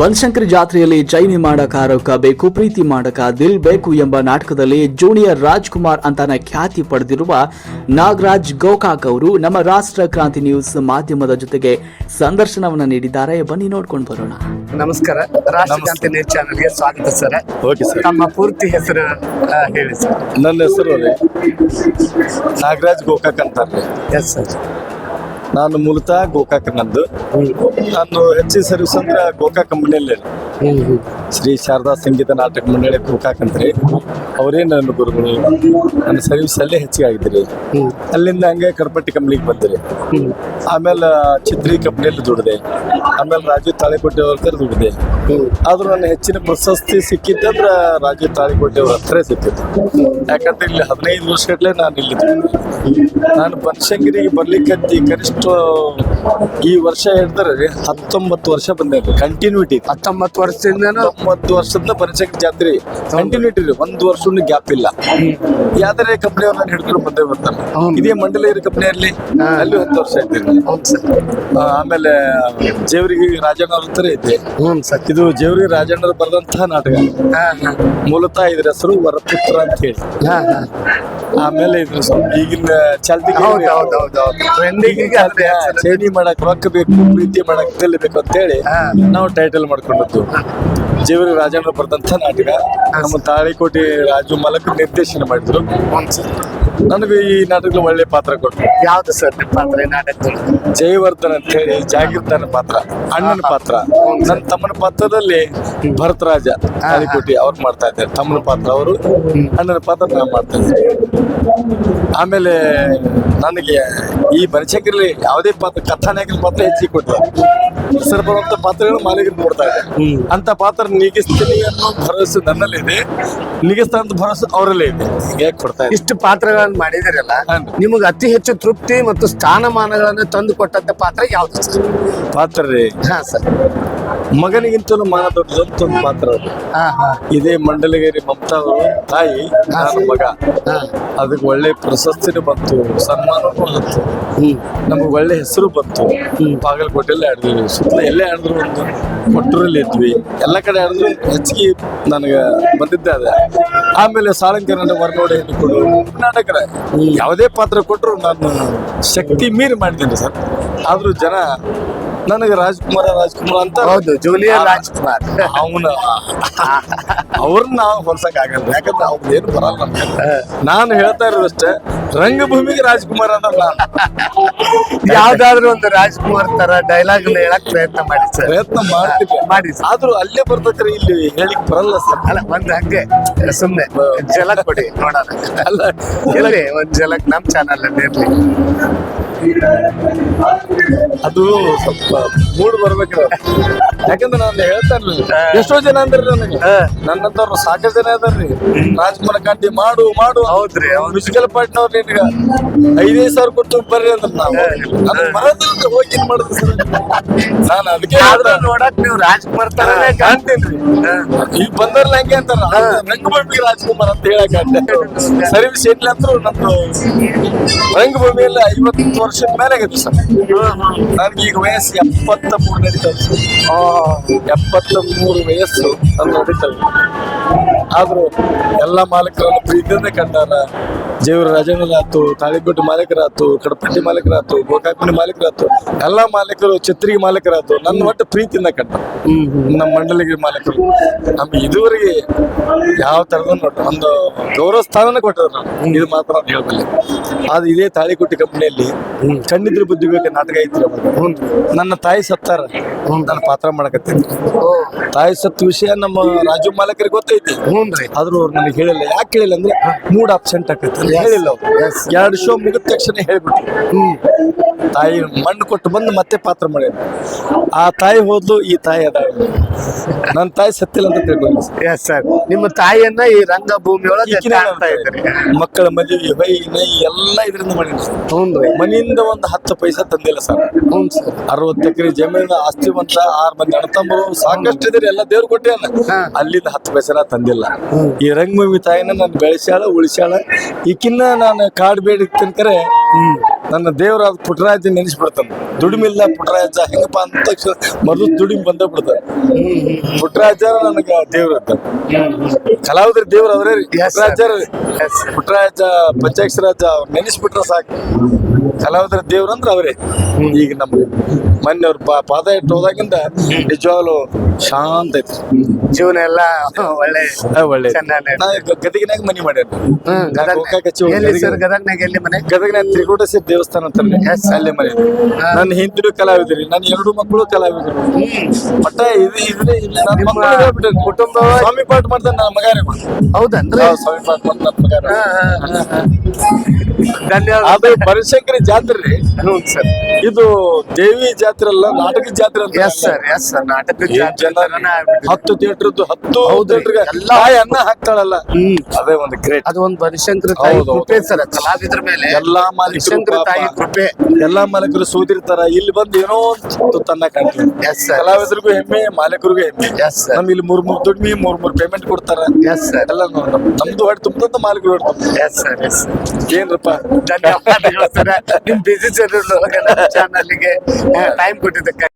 ಬನಶಂಕರಿ ಜಾತ್ರೆಯಲ್ಲಿ ಚೈನಿ ಮಾಡಕ ಆರೋಕ ಬೇಕು ಪ್ರೀತಿ ಮಾಡಕ ದಿಲ್ ಬೇಕು ಎಂಬ ನಾಟಕದಲ್ಲಿ ಜೂನಿಯರ್ ರಾಜ್ಕುಮಾರ್ ಅಂತಾನೆ ಖ್ಯಾತಿ ಪಡೆದಿರುವ ನಾಗರಾಜ್ ಗೋಕಾಕ್ ಅವರು ನಮ್ಮ ರಾಷ್ಟ್ರ ಕ್ರಾಂತಿ ನ್ಯೂಸ್ ಮಾಧ್ಯಮದ ಜೊತೆಗೆ ಸಂದರ್ಶನವನ್ನ ನೀಡಿದ್ದಾರೆ. ಬನ್ನಿ ನೋಡ್ಕೊಂಡು ಬರೋಣ. ನಮಸ್ಕಾರ. ರಾಷ್ಟ್ರಕಾಂತಿ ನ್ಯೂಸ್ ಚಾನೆಲ್ಗೆ ಸ್ವಾಗತ ಸರ್. ನಮ್ಮ ಸರ್. ತಮ್ಮ ಪೂರ್ತಿ ಹೆಸರು ಹೇಳಿ ಸರ್. ನನ್ನ ಹೆಸರು ನಾಗರಾಜ್ ಗೋಕಾಕ್ ಅಂತಾರೆ. ಎಸ್ ಸರ್ ನಾನು ಮೂಲತಃ ಗೋಕಾಕ್ ನಂದು ನಾನು ಹೆಚ್ಚಿನ ಸರ್ವಿಸ್ ಅಂದ್ರೆ ಗೋಕಾಕ್ ಕಂಪನಿಯಲ್ಲಿ ಶ್ರೀ ಶಾರದಾ ಸಂಗೀತ ನಾಟಕ ಮಂಡಳಿ ಗೋಕಾಕ್ ಅಂತ್ರಿ ಅವರೇ ನನ್ನ ಗುರುಗಳು? ನನ್ನ ಸರ್ವಿಸ್ ಅಲ್ಲೇ ಹೆಚ್ಚಿಗೆ ಆಗಿದ್ರಿ. ಅಲ್ಲಿಂದ ಹಂಗೆ ಕರ್ಪಟ್ಟಿ ಕಂಪ್ನಿಗೆ ಬಂದ್ರಿ. ಆಮೇಲೆ ಚಿತ್ರಿ ಕಂಪ್ನಿಯಲ್ಲಿ ದುಡಿದೆ. ಆಮೇಲೆ ರಾಜು ತಾಳಿಕೋಟೆ ಅವ್ರ ದುಡ್ದೆ. ಆದ್ರೂ ನನ್ನ ಹೆಚ್ಚಿನ ಪ್ರಶಸ್ತಿ ಸಿಕ್ಕಿದ್ದಂದ್ರ ರಾಜು ತಾಳಿಕೋಟೆ ಅವ್ರ ಹತ್ರ ಸಿಕ್ಕಿತ್ತು. ಯಾಕಂದ್ರೆ ಇಲ್ಲಿ ಹದಿನೈದು ವರ್ಷಗಟ್ಲೆ ನಾನು ಇಲ್ಲಿ. ನಾನು ಬನಶಂಗಿರಿಗೆ ಬರ್ಲಿಕ್ಕಂತ ಕನಿಷ್ಠ ಈ ವರ್ಷ ಹೇಳಿದ್ರೆ ಹತ್ತೊಂಬತ್ತು ವರ್ಷ ಬಂದೆ. ಕಂಟಿನ್ಯೂಟಿ ಹತ್ತೊಂಬತ್ತು ವರ್ಷದಿಂದನೂ ಹತ್ತೊಂಬತ್ತು ವರ್ಷದ ಪರಿಚಯ ಜಾತ್ರೆ ಕಂಟಿನ್ಯೂಟಿ ರೀ. ಒಂದು ವರ್ಷ ಗ್ಯಾಪ್ ಇಲ್ಲ. ಯಾವ್ದಾರೆ ಕಂಪ್ನಿ ಅವ್ರನ್ನ ನಾನು ಹಿಡ್ಕೊಂಡು ಬಂದೇ ಬರ್ತಾರೆ. ಇದೇ ಮಂಡಲೇರಿ ಕಂಪ್ನಿ ಅಲ್ಲಿ ಹತ್ತು ವರ್ಷ ಇದ್ದೀನಿ ಆಮೇಲೆ ಜೇವರಿಗೆ ರಾಜಣ್ಣ ಅವ್ರ ಸರ್. ಇದು ಜೇವರಿಗೆ ರಾಜಣ್ಣರು ಬರೆದಂತಹ ನಾಟಕ. ಮೂಲತಃ ಇದ್ರ ಹೆಸರು ವರಪುತ್ರ ಅಂತ ಹೇಳಿ. ಆಮೇಲೆ ಇದು ಸ್ವಲ್ಪ ಈಗಿನ ಚಾಲ್ತಿ ಟ್ರೆಂಡಿಂಗ್. ಚೇಣಿ ಮಾಡಕ್ ರೊಕ್ಕ ಬೇಕು ಪ್ರೀತಿ ಮಾಡಕ್ ಬೇಕು ಅಂತೇಳಿ ನಾವು ಟೈಟಲ್ ಮಾಡ್ಕೊಂಡದ್ದು. ಜೀವರಿ ರಾಜಣ್ಣ ಬರೆದಂತ ನಾಟಕ. ನಮ್ಮ ತಾಳಿಕೋಟೆ ರಾಜು ಮಲಕ್ ನಿರ್ದೇಶನ ಮಾಡಿದ್ರು. ನನಗೆ ಈ ನಾಟಕದಲ್ಲಿ ಒಳ್ಳೆ ಪಾತ್ರ ಕೊಟ್ಟರು ಯಾವ್ದು ಸರ್ ನಿಮ್ಮ ಪಾತ್ರ? ಈ ನಾಟಕದಲ್ಲಿ ಜಯವರ್ಧನ್ ಅಂತ ಹೇಳಿ ಜಾಗೀರ್ತನ ಪಾತ್ರ ಅಣ್ಣನ ಪಾತ್ರ. ನನ್ನ ತಮ್ಮನ ಪಾತ್ರದಲ್ಲಿ ಭರತರಾಜ ತಾಳಿಕೋಟಿ ಅವ್ರು ಮಾಡ್ತಾ ಇದ್ದಾರೆ. ತಮ್ಮನ ಪಾತ್ರ ಅವರು ಅಣ್ಣನ ಪಾತ್ರ ನಾನು ಮಾಡ್ತಾ ಇದ್ದೀನಿ. ಆಮೇಲೆ ನನಗೆ ಈ ಬನಶಂಕರಲ್ಲಿ ಯಾವುದೇ ಪಾತ್ರ ಕಥಾನಾಯಕನ ಪಾತ್ರ ಹೆಚ್ಚಿಗೆ ಕೊಡ್ತಾರೆ ಹೆಸರು ಬರುವಂತ ಪಾತ್ರಗಳು ಮಾಲೀಕರು ಕೊಡ್ತಾ ಇದೆ ಅಂತ ಪಾತ್ರ ನೀಗಿಸ್ತೀನಿ ಅನ್ನೋ ಭರವಸೆ ನನ್ನಲ್ಲಿದೆ ನೀಗಿಸ್ತಾ ಅಂತ ಭರವಸೆ ಅವರಲ್ಲೇ ಇದೆ. ಹೇಗೆ ಕೊಡ್ತಾ ಇಷ್ಟು ಪಾತ್ರಗಳನ್ನು ಮಾಡಿದಿರಲ್ಲ ನಿಮಗೆ ಅತಿ ಹೆಚ್ಚು ತೃಪ್ತಿ ಮತ್ತು ಸ್ಥಾನಮಾನಗಳನ್ನು ತಂದು ಕೊಟ್ಟಂತ ಪಾತ್ರ ಯಾವ್ದು ಸರ್? ಪಾತ್ರ ರೀ. ಹಾ ಸರ್. ಮಗನಿಗಿಂತಲೂ ಮಾನ ದೊಡ್ಡದಂತ ಒಂದು ಪಾತ್ರ ಅದು. ಇದೇ ಮಂಡಲಗಿರಿ ಮಮತಾ ಅವರು ತಾಯಿ ನಾನು ಮಗ. ಅದಕ್ಕೆ ಒಳ್ಳೆ ಪ್ರಶಸ್ತಿನೂ ಬಂತು ಸನ್ಮಾನವೂ ಬಂತು. ನಮಗೆ ಒಳ್ಳೆ ಹೆಸರು ಬಂತು. ಬಾಗಲಕೋಟೆಯಲ್ಲಿ ಆಡಿದ್ವಿ. ಸುತ್ತಲ ಎಲ್ಲೇ ಆಡಿದ್ರು ಒಂದು ಕೊಟ್ಟೂರಲ್ಲಿ ಇದ್ವಿ. ಎಲ್ಲ ಕಡೆ ಆಡಿದ್ರು. ಹೆಚ್ಚಿಗೆ ನನಗೆ ಬಂದಿದ್ದೆ ಅದೇ. ಆಮೇಲೆ ಸಾಳಂಕರನ್ನ ವರ್ಗೋಡೆ ಕೊಡು. ನಾಟಕರ ಯಾವುದೇ ಪಾತ್ರ ಕೊಟ್ಟರು ನಾನು ಶಕ್ತಿ ಮೀರಿ ಮಾಡಿದ್ದೀನಿ ಸರ್. ಆದರೂ ಜನ ನನಗೆ ರಾಜ್ಕುಮಾರ ರಾಜ್ಕುಮಾರ್ ಅಂತ ಹೌದು ಜೂನಿಯರ್ ರಾಜ್ಕುಮಾರ್. ಅವನ ಅವ್ರನ್ನ ನಾವು ಹೊಲ್ಸಕ್ ಆಗಲ್ಲ ಯಾಕಂದ್ರೆ ಅವ್ರದ್ದು ಏನು ಬರಲ್ಲ ನಾನು ಹೇಳ್ತಾ ಇರೋದಷ್ಟೇ ರಂಗಭೂಮಿಗೆ ರಾಜ್ಕುಮಾರ್ ಅಂತ ನಾನು. ಯಾವ್ದಾದ್ರು ಒಂದು ರಾಜ್ಕುಮಾರ್ ತರ ಡೈಲಾಗ್ ಹೇಳಕ್ ಪ್ರಯತ್ನ ಮಾಡಿ ಸರ್. ಪ್ರಯತ್ನ ಮಾಡ್ತೀವಿ ಮಾಡಿ ಆದ್ರೂ ಅಲ್ಲೇ ಬರ್ತಕ್ರೆ ಇಲ್ಲಿ ಹೇಳಿಕ್ ಬರಲ್ಲ ಸರ್. ಅಲ್ಲ ಒಂದ್ ಹಂಗೆ ಸುಮ್ನೆ ಜಲ ಕೊಡಿ ನೋಡೋಣ. ಅಲ್ಲ. ಒಂದ್ ಜಲಕ್ ನಮ್ ಚಾನಲ್ ಅಲ್ಲಿ ಇರ್ಲಿ. ಅದು ಸ್ವಲ್ಪ ಮೂಡ್ ಬರ್ಬೇಕು ಯಾಕಂದ್ರೆ ನಾನು ಹೇಳ್ತಾ ಇರ್ಲಿಲ್ಲ. ಎಷ್ಟೋ ಜನ ಅಂದ್ರಿ ನನಗೆ. ನನ್ನಂತವ್ರು ಸಾಕಷ್ಟು ಜನ ಅದಾರ್ರಿ. ರಾಜ್ಕುಮಾರ್ ಕಾಂತಿ ಮಾಡು ಮಾಡು. ಹೌದ್ರಿ, ಹೌದು. ಮ್ಯೂಸಿಕಲ್ ಪಾರ್ಟ್ನವ್ರು ನಿನ್ಗ ಐದೈದು ಸಾವಿರ ಕೊಟ್ಟು ಬರ್ರಿ ಅಂದ್ರೆ ನಾವು. ನನಗೆ ಬರೋದಿಲ್ಲ ಹೋಗಿ ಏನ್ ಮಾಡುದು ಸರ್? ನಾನು ಅದಕ್ಕೆ. ನೋಡಕ್ ನೀವು ರಾಜ್ಕುಮಾರ್ ತರನೇ ಕಾಣ್ತೀನಿ ಈಗ ಬಂದವ್ರಲ್ಲ ಹಂಗೆ ಅಂತಾರ? ರಂಗಭೂಮಿ ರಾಜ್ಕುಮಾರ್ ಅಂತ ಹೇಳಕ್ ಸರ್ವಿಸ್ ಏನಿಲ್ಲ ಅಂದ್ರು ನಮ್ದು ರಂಗಭೂಮಿಯಲ್ಲಿ ಐವತ್ತು ವರ್ಷದ ಮೇಲೆ ಆಗೈತೆ ಸರ್. ನನಗೆ ಈಗ ವಯಸ್ಸು ಎಪ್ಪತ್ತ ಮೂರು ನಡೀತದೆ ಸರ್. ಎಪ್ಪತ್ತ ಮೂರು ವಯಸ್ಸು ನನ್ನ ನಡೀತದೆ ಆದ್ರೂ ಎಲ್ಲ ಮಾಲೀಕರನ್ನು ಪ್ರೀತಿಯಿಂದ ಕಂಡಾರ ಜೇವರ ರಾಜಣ್ಣರಾತು ತಾಳಿಕೋಟೆ ಮಾಲೀಕರಾತು ಕಡಪಟ್ಟಿ ಮಾಲೀಕರಾತು ಗೋಕಾಕುಂಡಿ ಮಾಲೀಕರಾತು ಎಲ್ಲ ಮಾಲೀಕರು ಛತ್ರಿಗೆ ಮಾಲೀಕರಾತು ನನ್ನ ಒಟ್ಟು ಪ್ರೀತಿಯಿಂದ ಕಟ್ಟ ನಮ್ಮ ಮಂಡಲಿಗೆ ಮಾಲೀಕರು. ನಮ್ಗೆ ಇದುವರೆಗೆ ಯಾವ ತರದ ನೋಡ್ರಿ ಒಂದು ಗೌರವ ಸ್ಥಾನನ ಕೊಟ್ಟರು ನಾವು. ಇದು ಮಾತ್ರ ನಾನು ಅದು ಇದೇ ತಾಳಿಕೋಟೆ ಕಂಪನಿಯಲ್ಲಿ ಕಣ್ಣಿದ್ರೆ ಬುದ್ಧಿ ಬೇಕು ನಾಟಕ ಐತ್ರಿ. ನನ್ನ ತಾಯಿ ಸತ್ತಾರ. ನನ್ನ ಪಾತ್ರ ಮಾಡಕತ್ತಿದ್ದೆ ತಾಯಿ ಸತ್ತ ವಿಷಯ ನಮ್ಮ ರಾಜು ಮಾಲಕರಿಗೆ ಗೊತ್ತೈತಿ. ಹ್ಞೂನ್ರಿ ಆದ್ರೂ ಅವ್ರು ನನಗೆ ಹೇಳಿಲ್ಲ. ಯಾಕೆ ಹೇಳಿಲ್ಲ ಅಂದ್ರೆ ಮೂಡ್ ಆಪ್ಸೆಂಟ್ ಆಕೈತಿ ಹೇಳಿಲ್ಲ. ಎರಡು ಶೋ ಮುಗಿದ ತಕ್ಷಣ ಹೇಳ್ಬಿಟ್ರು. ತಾಯಿ ಮಣ್ಣು ಕೊಟ್ಟು ಬಂದು ಮತ್ತೆ ಪಾತ್ರ ಮಾಡಿ ಆ ತಾಯಿ ಹೋದ್ಲು ಈ ತಾಯಿ ಅದ ನನ್ನ ತಾಯಿ ಸತ್ತಿಲ್ಲ ಅಂತ ತಿಳ್ಕೊಂಡು ಎಸ್ ಸರ್ ನಿಮ್ಮ ತಾಯಿಯನ್ನ ಈ ರಂಗಭೂಮಿ ಒಳಗೆ ಕಾಣ್ತಾ ಇದ್ರಿ ಮಕ್ಕಳ ಮದುವೆ ಬೈ ನೈ ಎಲ್ಲ ಇದರಿಂದ ಮಾಡಿದ್ರು ಮನೆಯಿಂದ ಒಂದು ಹತ್ತು ಪೈಸಾ ತಂದಿಲ್ಲ ಸರ್. ಹ್ಞೂ ಸರ್. ಅರವತ್ತು ಎಕರೆ ಜಮೀನು ಆಸ್ತಿವಂತ ಆರು ಮಂದಿ ಅಣ್ಣತಮ್ಮರು ಸಾಕಷ್ಟು ಇದ್ರೆ ಎಲ್ಲ ದೇವ್ರು ಕೊಟ್ಟೆ. ಅಲ್ಲಿಂದ ಹತ್ತು ಪೈಸಾ ತಂದಿಲ್ಲ. ಈ ರಂಗಭೂಮಿ ತಾಯಿನ ನಾನು ಬೆಳೆಸ್ಯಾಳ ಉಳಿಸ್ಯಾಳ. ಈಕಿನ್ನ ನಾನು ಕಾಡು ಬೇಡಿ ತಿನ್ಕರೆ ನನ್ನ ದೇವರಾದ ಪುಟ್ಟರಾಜ ನೆನೆಸ್ಬಿಡ್ತಾನೆ. ದುಡಿಮಿಲ್ಲ ಪುಟ್ಟರಾಜ ಹೆಂಗಪ್ಪ ಅಂತ ತಕ್ಷಣ ಮೊದಲು ದುಡಿಮೆ ಬಂದ ಬಿಡ್ತಾನೆ ಪುಟ್ಟರಾಜ ನನಗೆ ದೇವ್ರ ಕಲಾವಿದ್ರ ದೇವ್ರ ಅವ್ರೇ. ರೀ. ಪುಟ್ಟರಾಜ ಪಂಚಾಕ್ಷರಾಜ ಅವ್ರು. ನೆನೆಸ್ಬಿಟ್ರೆ ಸಾಕು. ಕಲಾವಿದ್ರ ದೇವ್ರ ಅಂದ್ರೆ ಅವರೇ. ಈಗ ನಮ್ಗೆ ಮೊನ್ನೆ ಅವ್ರ ಪಾದ ಇಟ್ಟು ಹೋದಾಗಿಂದ ನಿಜವಾಗ್ಲು ಶಾಂತ ಐತಿ. ಜೀವನ ಎಲ್ಲ ಒಳ್ಳೆ ಒಳ್ಳೆ ನಾ ಗದಗಿನಾಗ ಮನಿ ಮಾಡ್ಯಾರ. ಗದಗ್ನಾಗ. ಎಲ್ಲಿ ಮನೆ? ಗದಗಿನ ತ್ರಿಕೂಟೇಶ್ವರ ದೇವಸ್ಥಾನ ಅಂತಾರಲ್ಲ ಅಲ್ಲಿ ಮನೆ. ನನ್ನ ಹಿಂದಿರು ಕಲಾವಿದ್ರಿ ನನ್ನ ಎರಡು ಮಕ್ಕಳು ಕಲಾವಿದರು. ಮಟ್ಟ ಇದು ಇದ್ರೆ ಕುಟುಂಬ ಸ್ವಾಮಿ ಪಾಠ ಮಾಡ್ತಾನೆ ನನ್ನ ಮಗಾರೇ ಹೌದನ್ರಿ? ಹೌದು, ಸ್ವಾಮಿ ಪಾಠ ಮಾಡ್ತಾನೆ ನನ್ನ ಬನಶಂಕರಿ ಜಾತ್ರೆ ಹ್ಞೂ ಸರ್. ಇದು ದೇವಿ ಜಾತ್ರೆ ಅಲ್ಲ ನಾಟಕ ಜಾತ್ರೆ ಅಂತ ಎಸ್ ಸರ್ ಎಸ್ ಸರ್ ನಾಟಕ. ಹತ್ತು ಥಿಯೇಟರ್ ಹತ್ತು ಥಿಯೇಟರ್ ಥಿಯೇಟರ್ಗೆ ಎಲ್ಲ ಅನ್ನ ಹಾಕ್ತಾಳಲ್ಲ. ಅದೇ ಒಂದು ಗ್ರೇಟ್ ಅದು ಒಂದು ಬನಶಂಕರ ತಾಯಿ. ಕೃಪೆ ಸರ್ ಕಲಾವಿದ್ರ ಮೇಲೆ ಎಲ್ಲಾ ಮಾಲೀಕರು ತಾಯಿ ಕೃಪೆ. ಎಲ್ಲಾ ಮಾಲೀಕರು ಸೋದಿರ್ತಾರ. ಇಲ್ಲಿ ಬಂದು ಏನೋ ಒಂದು ತನ್ನ ಕಾಣ್ತೀವಿ ಎಸ್ ಸರ್ ಕಲಾವಿದರಿಗೂ ಹೆಮ್ಮೆ ಮಾಲೀಕರಿಗೂ ಹೆಮ್ಮೆ. ಎಸ್ ಸರ್ ನಮ್ ಇಲ್ಲಿ ಮೂರ್ ಮೂರ್ ದುಡ್ಮಿ ಮೂರ್ ಮೂರ್ ಪೇಮೆಂಟ್ ಕೊಡ್ತಾರ. ಎಸ್ ಸರ್ ಎಲ್ಲ ನಮ್ದು ಹೊಟ್ಟೆ ತುಂಬದಂತ ಮಾಲೀಕರು ಹೊಟ್ಟೆ ತುಂಬ ಎಸ್ ಸರ್ ಎಸ್ ಏನ್ರಪ್ಪ ಧನ್ಯವಾದಗಳು ಸರ್. ನಿಮ್ ಬಿಸಿ ಚಾನಲ್ಗೆ ಟೈಮ್ ಕೊಟ್ಟಿದ್ದಕ್ಕೆ